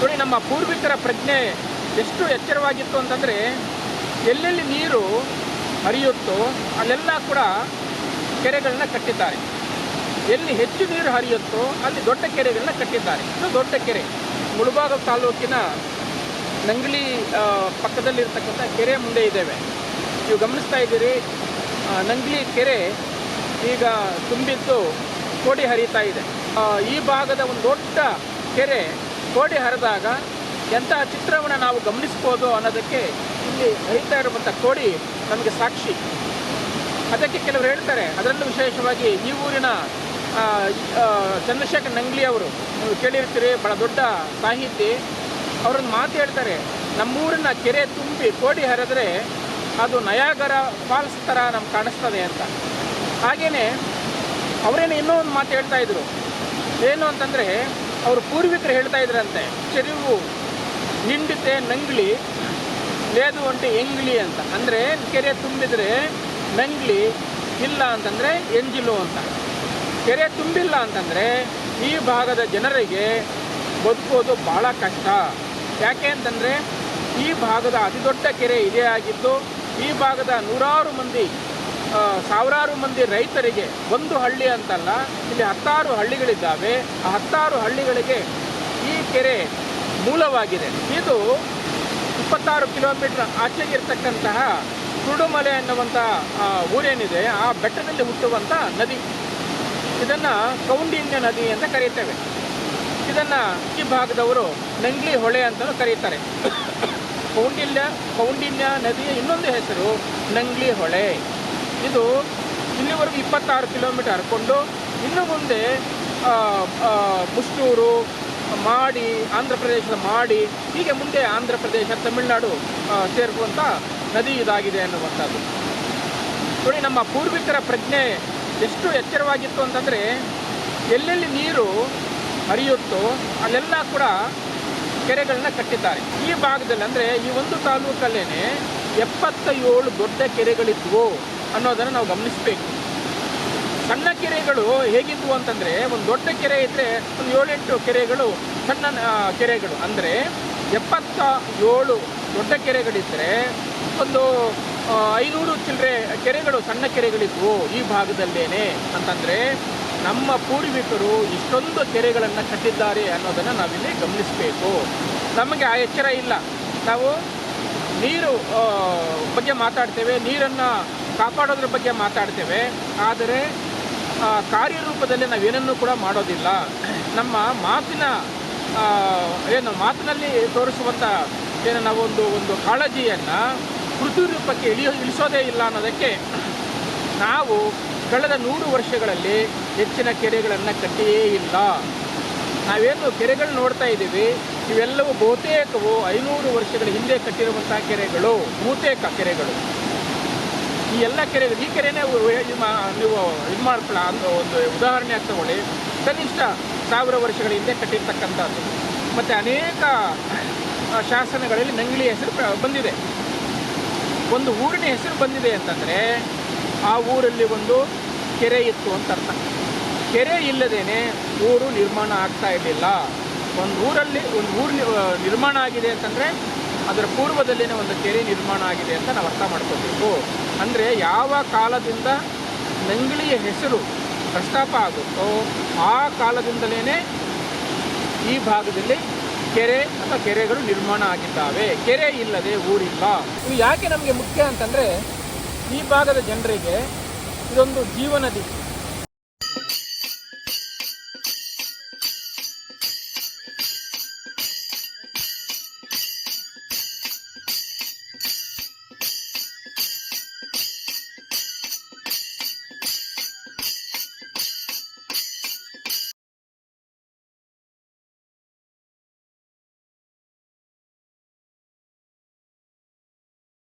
ನೋಡಿ, ನಮ್ಮ ಪೂರ್ವಿಕರ ಪ್ರಜ್ಞೆ ಎಷ್ಟು ಎಚ್ಚರವಾಗಿತ್ತು ಅಂತಂದರೆ, ಎಲ್ಲೆಲ್ಲಿ ನೀರು ಹರಿಯುತ್ತೋ ಅಲ್ಲೆಲ್ಲ ಕೂಡ ಕೆರೆಗಳನ್ನ ಕಟ್ಟಿದ್ದಾರೆ. ಎಲ್ಲಿ ಹೆಚ್ಚು ನೀರು ಹರಿಯುತ್ತೋ ಅಲ್ಲಿ ದೊಡ್ಡ ಕೆರೆಗಳನ್ನ ಕಟ್ಟಿದ್ದಾರೆ. ಇದು ದೊಡ್ಡ ಕೆರೆ. ಮುಳುಬಾಗ ತಾಲೂಕಿನ ನಂಗ್ಲಿ ಪಕ್ಕದಲ್ಲಿರ್ತಕ್ಕಂಥ ಕೆರೆ ಮುಂದೆ ಇದ್ದೇವೆ. ನೀವು ಗಮನಿಸ್ತಾ ಇದ್ದೀರಿ ನಂಗ್ಲಿ ಕೆರೆ ಈಗ ತುಂಬಿದ್ದು ಕೋಡಿ ಹರಿತಾ ಇದೆ. ಈ ಭಾಗದ ಒಂದು ದೊಡ್ಡ ಕೆರೆ ಕೋಡಿ ಹರಿದಾಗ ಎಂಥ ಚಿತ್ರವನ್ನು ನಾವು ಗಮನಿಸ್ಬೋದು ಅನ್ನೋದಕ್ಕೆ ಇಲ್ಲಿ ಹರಿತಾ ಇರುವಂಥ ಕೋಡಿ ನಮಗೆ ಸಾಕ್ಷಿ. ಅದಕ್ಕೆ ಕೆಲವರು ಹೇಳ್ತಾರೆ, ಅದರಲ್ಲೂ ವಿಶೇಷವಾಗಿ ಈ ಊರಿನ ಚಂದ್ರಶೇಖರ್ ನಂಗ್ಲಿ ಅವರು ಕೇಳಿರ್ತೀರಿ, ಬಹಳ ದೊಡ್ಡ ಸಾಹಿತಿ. ಅವರೊಂದು ಮಾತು ಹೇಳ್ತಾರೆ, ನಮ್ಮೂರಿನ ಕೆರೆ ತುಂಬಿ ಕೋಡಿ ಹರಿದ್ರೆ ಅದು ನಯಾಗರ ಫಾಲ್ಸ್ ಥರ ನಮ್ಗೆ ಕಾಣಿಸ್ತದೆ ಅಂತ. ಹಾಗೆಯೇ ಅವರೇನು ಇನ್ನೂ ಒಂದು ಮಾತು ಹೇಳ್ತಾ ಇದ್ರು. ಏನು ಅಂತಂದರೆ ಅವರು ಪೂರ್ವಿಕರು ಹೇಳ್ತಾ ಇದ್ರಂತೆ ಚೆರಿವು ನಿಂಡಿತೆ ನಂಗ್ಲಿ, ಲೇದು ಒಂಟಿ ಎಂಗ್ಲಿ ಅಂತ. ಅಂದರೆ ಕೆರೆ ತುಂಬಿದರೆ ನಂಗ್ಲಿ ಇಲ್ಲ ಅಂತಂದರೆ ಎಂಜಿಲು ಅಂತ. ಕೆರೆ ತುಂಬಿಲ್ಲ ಅಂತಂದರೆ ಈ ಭಾಗದ ಜನರಿಗೆ ಬದುಕೋದು ಭಾಳ ಕಷ್ಟ. ಯಾಕೆ ಅಂತಂದರೆ ಈ ಭಾಗದ ಅತಿ ದೊಡ್ಡ ಕೆರೆ ಇದೇ ಆಗಿದ್ದು, ಈ ಭಾಗದ ನೂರಾರು ಮಂದಿ ಸಾವಿರಾರು ಮಂದಿ ರೈತರಿಗೆ ಒಂದು ಹಳ್ಳಿ ಅಂತಲ್ಲ, ಇಲ್ಲಿ ಹತ್ತಾರು ಹಳ್ಳಿಗಳಿದ್ದಾವೆ. ಆ ಹತ್ತಾರು ಹಳ್ಳಿಗಳಿಗೆ ಈ ಕೆರೆ ಮೂಲವಾಗಿದೆ. ಇದು ಇಪ್ಪತ್ತಾರು ಕಿಲೋಮೀಟರ್ ಆಚೆಗೆ ಇರತಕ್ಕಂತಹ ಕುರುಡುಮಲೆ ಅನ್ನುವಂಥ ಊರೇನಿದೆ, ಆ ಬೆಟ್ಟದಲ್ಲಿ ಹುಟ್ಟುವಂಥ ನದಿ. ಇದನ್ನು ಕೌಂಡಿನ್ಯ ನದಿ ಅಂತ ಕರೀತೇವೆ ಇದನ್ನು ಈ ಭಾಗದವರು ನಂಗ್ಲಿ ಹೊಳೆ ಅಂತಲೂ ಕರೀತಾರೆ ಕೌಂಡಿಲ್ಯ, ಕೌಂಡಿನ್ಯ ನದಿಯ ಇನ್ನೊಂದು ಹೆಸರು ನಂಗ್ಲಿ ಹೊಳೆ. ಇದು ಇಲ್ಲಿವರೆಗೂ ಇಪ್ಪತ್ತಾರು ಕಿಲೋಮೀಟರ್ ಹರ್ಕೊಂಡು ಇನ್ನು ಮುಂದೆ ಮುಷ್ಟೂರು, ಮಾಡಿ, ಆಂಧ್ರ ಪ್ರದೇಶದ ಮಾಡಿ, ಹೀಗೆ ಮುಂದೆ ಆಂಧ್ರ ಪ್ರದೇಶ, ತಮಿಳುನಾಡು ಸೇರಿಸುವಂಥ ನದಿ ಇದಾಗಿದೆ ಅನ್ನುವಂಥದ್ದು. ನೋಡಿ, ನಮ್ಮ ಪೂರ್ವಿಕರ ಪ್ರಜ್ಞೆ ಎಷ್ಟು ಎಚ್ಚರವಾಗಿತ್ತು ಅಂತಂದರೆ, ಎಲ್ಲೆಲ್ಲಿ ನೀರು ಹರಿಯುತ್ತೋ ಅಲ್ಲೆಲ್ಲ ಕೂಡ ಕೆರೆಗಳನ್ನ ಕಟ್ಟಿದ್ದಾರೆ. ಈ ಭಾಗದಲ್ಲಿ ಅಂದರೆ ಈ ಒಂದು ತಾಲೂಕಲ್ಲೇ ಎಪ್ಪತ್ತ ಏಳು ದೊಡ್ಡ ಕೆರೆಗಳಿದ್ವು. ಅನ್ನೋದನ್ನು ನಾವು ಗಮನಿಸಬೇಕು. ಸಣ್ಣ ಕೆರೆಗಳು ಹೇಗಿದ್ವು ಅಂತಂದರೆ, ಒಂದು ದೊಡ್ಡ ಕೆರೆ ಇದ್ದರೆ ಒಂದು ಏಳೆಂಟು ಕೆರೆಗಳು, ಸಣ್ಣ ಕೆರೆಗಳು. ಅಂದರೆ ಎಪ್ಪತ್ತ ಏಳು ದೊಡ್ಡ ಕೆರೆಗಳಿದ್ದರೆ ಒಂದು ಐನೂರು ಚಿಲ್ಲರೆ ಕೆರೆಗಳು, ಸಣ್ಣ ಕೆರೆಗಳಿದ್ವು ಈ ಭಾಗದಲ್ಲೇನೆ. ಅಂತಂದರೆ ನಮ್ಮ ಪೂರ್ವಿಕರು ಇಷ್ಟೊಂದು ಕೆರೆಗಳನ್ನು ಕಟ್ಟಿದ್ದಾರೆ ಅನ್ನೋದನ್ನು ನಾವಿಲ್ಲಿ ಗಮನಿಸಬೇಕು. ನಮಗೆ ಆ ಎಚ್ಚರ ಇಲ್ಲ. ನಾವು ನೀರು ಬಗ್ಗೆ ಮಾತಾಡ್ತೇವೆ. ನೀರನ್ನು ಕಾಪಾಡೋದ್ರ ಬಗ್ಗೆ ಮಾತಾಡ್ತೇವೆ. ಆದರೆ ಕಾರ್ಯರೂಪದಲ್ಲಿ ನಾವೇನನ್ನು ಕೂಡ ಮಾಡೋದಿಲ್ಲ. ನಮ್ಮ ಮಾತಿನ ಏನು ಮಾತಿನಲ್ಲಿ ತೋರಿಸುವಂಥ ಏನು ನಾವೊಂದು ಒಂದು ಕಾಳಜಿಯನ್ನು ಕೃತಿ ರೂಪಕ್ಕೆ ಇಳಿಯೋ, ಇಳಿಸೋದೇ ಇಲ್ಲ ಅನ್ನೋದಕ್ಕೆ ನಾವು ಕಳೆದ ನೂರು ವರ್ಷಗಳಲ್ಲಿ ಹೆಚ್ಚಿನ ಕೆರೆಗಳನ್ನು ಕಟ್ಟಿಯೇ ಇಲ್ಲ. ನಾವೇನು ಕೆರೆಗಳು ನೋಡ್ತಾ ಇದ್ದೀವಿ. ಇವೆಲ್ಲವೂ ಬಹುತೇಕವು ಐನೂರು ವರ್ಷಗಳ ಹಿಂದೆ ಕಟ್ಟಿರುವಂಥ ಕೆರೆಗಳು, ಬಹುತೇಕ ಕೆರೆಗಳು. ಈ ಎಲ್ಲ ಕೆರೆ ಈ ಕೆರೆನೇ ನೀವು ಇದು ಮಾಡ್ಕೊಳ್ಳ ಒಂದು ಒಂದು ಉದಾಹರಣೆಯಾಗಿ ತಗೊಳ್ಳಿ. ಕನಿಷ್ಠ ಸಾವಿರ ವರ್ಷಗಳ ಹಿಂದೆ ಕಟ್ಟಿರ್ತಕ್ಕಂಥದ್ದು. ಮತ್ತು ಅನೇಕ ಶಾಸನಗಳಲ್ಲಿ ನಂಗಿಲಿ ಹೆಸರು ಬಂದಿದೆ. ಒಂದು ಊರಿನ ಹೆಸರು ಬಂದಿದೆ ಅಂತಂದರೆ, ಆ ಊರಲ್ಲಿ ಒಂದು ಕೆರೆ ಇತ್ತು ಅಂತ ಅರ್ಥ. ಕೆರೆ ಇಲ್ಲದೇನೆ ಊರು ನಿರ್ಮಾಣ ಆಗ್ತಾ ಇರಲಿಲ್ಲ. ಒಂದು ಊರಲ್ಲಿ, ಒಂದು ಊರು ನಿರ್ಮಾಣ ಆಗಿದೆ ಅಂತಂದರೆ ಅದರ ಪೂರ್ವದಲ್ಲಿನೇ ಒಂದು ಕೆರೆ ನಿರ್ಮಾಣ ಆಗಿದೆ ಅಂತ ನಾವು ಅರ್ಥ ಮಾಡ್ಕೋಬೇಕು ಅಂದರೆ ಯಾವ ಕಾಲದಿಂದ ನಂಗಳಿಯ ಹೆಸರು ಪ್ರಸ್ತಾಪ ಆಗುತ್ತೋ ಆ ಕಾಲದಿಂದಲೇ ಈ ಭಾಗದಲ್ಲಿ ಕೆರೆ ಅಥವಾ ಕೆರೆಗಳು ನಿರ್ಮಾಣ ಆಗಿದ್ದಾವೆ. ಕೆರೆ ಇಲ್ಲದೆ ಊರಿಲ್ಲ. ಇದು ಯಾಕೆ ನಮಗೆ ಮುಖ್ಯ ಅಂತಂದರೆ ಈ ಭಾಗದ ಜನರಿಗೆ ಇದೊಂದು ಜೀವನದಿ